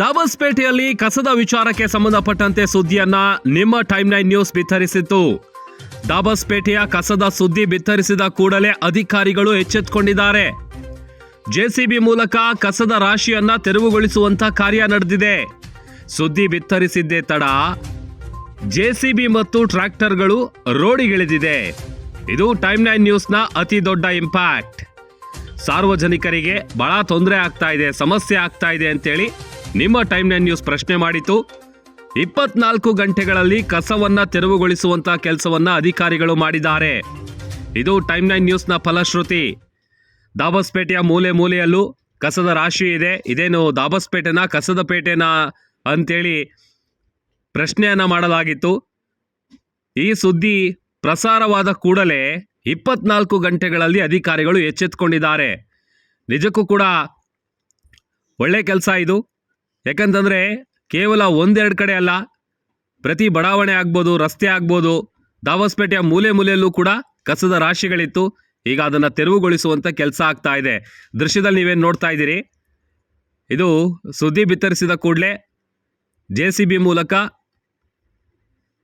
ದಾಬಸ್ಪೇಟೆಯಲ್ಲಿ ಕಸದ ವಿಚಾರಕ್ಕೆ ಸಂಬಂಧಪಟ್ಟಂತೆ ಸುದ್ದಿಯನ್ನ ನಿಮ್ಮ ಟೈಮ್ ನೈನ್ ನ್ಯೂಸ್ ಬಿತ್ತರಿಸಿತ್ತು. ದಾಬಸ್ಪೇಟೆಯ ಕಸದ ಸುದ್ದಿ ಬಿತ್ತರಿಸಿದ ಕೂಡಲೇ ಅಧಿಕಾರಿಗಳು ಎಚ್ಚೆತ್ತುಕೊಂಡಿದ್ದಾರೆ ಜೆಸಿಬಿ ಮೂಲಕ ಕಸದ ರಾಶಿಯನ್ನ ತೆರವುಗೊಳಿಸುವಂತ ಕಾರ್ಯ ನಡೆದಿದೆ. ಸುದ್ದಿ ಬಿತ್ತರಿಸಿದ್ದೇ ತಡ. ಜೆಸಿಬಿ ಮತ್ತು ಟ್ರ್ಯಾಕ್ಟರ್ಗಳು ರೋಡಿಗಿಳಿದಿದೆ. ಇದು ಟೈಮ್ ನೈನ್ ನ್ಯೂಸ್ನ ಅತಿ ದೊಡ್ಡ ಇಂಪ್ಯಾಕ್ಟ್. ಸಾರ್ವಜನಿಕರಿಗೆ ಬಹಳ ತೊಂದರೆ ಆಗ್ತಾ ಇದೆ, ಸಮಸ್ಯೆ ಆಗ್ತಾ ಇದೆ ಅಂತೇಳಿ ನಿಮ್ಮ ಟೈಮ್ ನೈನ್ ನ್ಯೂಸ್ ಪ್ರಶ್ನೆ ಮಾಡಿತು. ಇಪ್ಪತ್ನಾಲ್ಕು ಗಂಟೆಗಳಲ್ಲಿ ಕಸವನ್ನ ತೆರವುಗೊಳಿಸುವಂತ ಕೆಲಸವನ್ನ ಅಧಿಕಾರಿಗಳು ಮಾಡಿದ್ದಾರೆ. ಇದು ಟೈಮ್ ನೈನ್ ನ್ಯೂಸ್ನ ಫಲಶ್ರುತಿ. ದಾಬಸ್ಪೇಟೆಯ ಮೂಲೆ ಮೂಲೆಯಲ್ಲೂ ಕಸದ ರಾಶಿ ಇದೆ. ಇದೇನು ದಾಬಸ್ಪೇಟೆನ, ಕಸದ ಪೇಟೆನ ಅಂತೇಳಿ ಪ್ರಶ್ನೆಯನ್ನ ಮಾಡಲಾಗಿತ್ತು. ಈ ಸುದ್ದಿ ಪ್ರಸಾರವಾದ ಕೂಡಲೇ ಇಪ್ಪತ್ನಾಲ್ಕು ಗಂಟೆಗಳಲ್ಲಿ ಅಧಿಕಾರಿಗಳು ಎಚ್ಚೆತ್ತುಕೊಂಡಿದ್ದಾರೆ ನಿಜಕ್ಕೂ ಕೂಡ ಒಳ್ಳೆ ಕೆಲಸ ಇದು. ಯಾಕಂತಂದರೆ ಕೇವಲ ಒಂದೆರಡು ಕಡೆ ಅಲ್ಲ, ಪ್ರತಿ ಬಡಾವಣೆ ಆಗ್ಬೋದು, ರಸ್ತೆ ಆಗ್ಬೋದು, ದಾವಸ್ಪೇಟೆಯ ಮೂಲೆ ಮೂಲೆಯಲ್ಲೂ ಕೂಡ ಕಸದ ರಾಶಿಗಳಿತ್ತು. ಈಗ ಅದನ್ನು ತೆರವುಗೊಳಿಸುವಂಥ ಕೆಲಸ ಆಗ್ತಾ ಇದೆ. ದೃಶ್ಯದಲ್ಲಿ ನೀವೇನು ನೋಡ್ತಾ ಇದ್ದೀರಿ? ಇದು ಸುದ್ದಿ ಬಿತ್ತರಿಸಿದ ಕೂಡಲೇ ಜೆ ಸಿ ಬಿ ಮೂಲಕ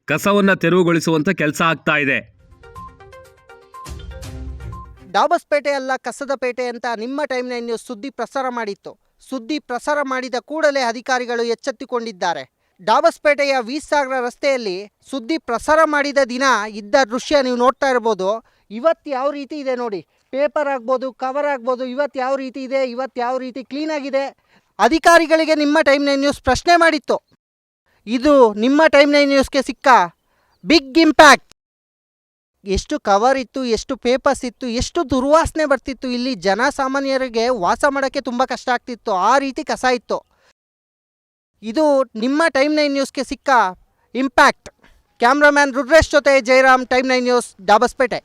ಕಸವನ್ನು ತೆರವುಗೊಳಿಸುವಂಥ ಕೆಲಸ ಆಗ್ತಾ ಇದೆ. ಡಾಬಸ್ಪೇಟೆ ಅಲ್ಲ, ಕಸದ ಪೇಟೆ ಅಂತ ನಿಮ್ಮ ಟೈಮ್ ನೈನ್ ನ್ಯೂಸ್ ಸುದ್ದಿ ಪ್ರಸಾರ ಮಾಡಿತ್ತು. ಸುದ್ದಿ ಪ್ರಸಾರ ಮಾಡಿದ ಕೂಡಲೇ ಅಧಿಕಾರಿಗಳು ಎಚ್ಚೆತ್ತುಕೊಂಡಿದ್ದಾರೆ. ಡಾಬಸ್ಪೇಟೆಯ ವೀಸಾಗರ ರಸ್ತೆಯಲ್ಲಿ ಸುದ್ದಿ ಪ್ರಸಾರ ಮಾಡಿದ ದಿನ ಇದ್ದ ದೃಶ್ಯ ನೀವು ನೋಡ್ತಾ ಇರ್ಬೋದು. ಇವತ್ತು ಯಾವ ರೀತಿ ಇದೆ ನೋಡಿ. ಪೇಪರ್ ಆಗ್ಬೋದು, ಕವರ್ ಆಗ್ಬೋದು, ಇವತ್ತು ಯಾವ ರೀತಿ ಇದೆ, ಇವತ್ತು ಯಾವ ರೀತಿ ಕ್ಲೀನಾಗಿದೆ ಅಧಿಕಾರಿಗಳಿಗೆ ನಿಮ್ಮ ಟೈಮ್ ನೈನ್ ನ್ಯೂಸ್ ಪ್ರಶ್ನೆ ಮಾಡಿತ್ತು. ಇದು ನಿಮ್ಮ ಟೈಮ್ ನೈನ್ ನ್ಯೂಸ್ಗೆ ಸಿಕ್ಕ? Big impact! ಎಷ್ಟು ಕವರ್ ಇತ್ತು, ಎಷ್ಟು ಪೇಪರ್ಸ್ ಇತ್ತು, ಎಷ್ಟು ದುರ್ವಾಸನೆ ಬರ್ತಿತ್ತು. ಇಲ್ಲಿ ಜನಸಾಮಾನ್ಯರಿಗೆ ವಾಸ ಮಾಡೋಕ್ಕೆ ತುಂಬ ಕಷ್ಟ ಆಗ್ತಿತ್ತು. ಆ ರೀತಿ ಕಸ ಇತ್ತು. ಇದು ನಿಮ್ಮ ಟೈಮ್ ನೈನ್ ನ್ಯೂಸ್ಗೆ ಸಿಕ್ಕ ಇಂಪ್ಯಾಕ್ಟ್ ಕ್ಯಾಮ್ರಾಮ್ಯಾನ್ ರುದ್ರೇಶ್ ಜೊತೆ Jayaram time nine news Dabaspete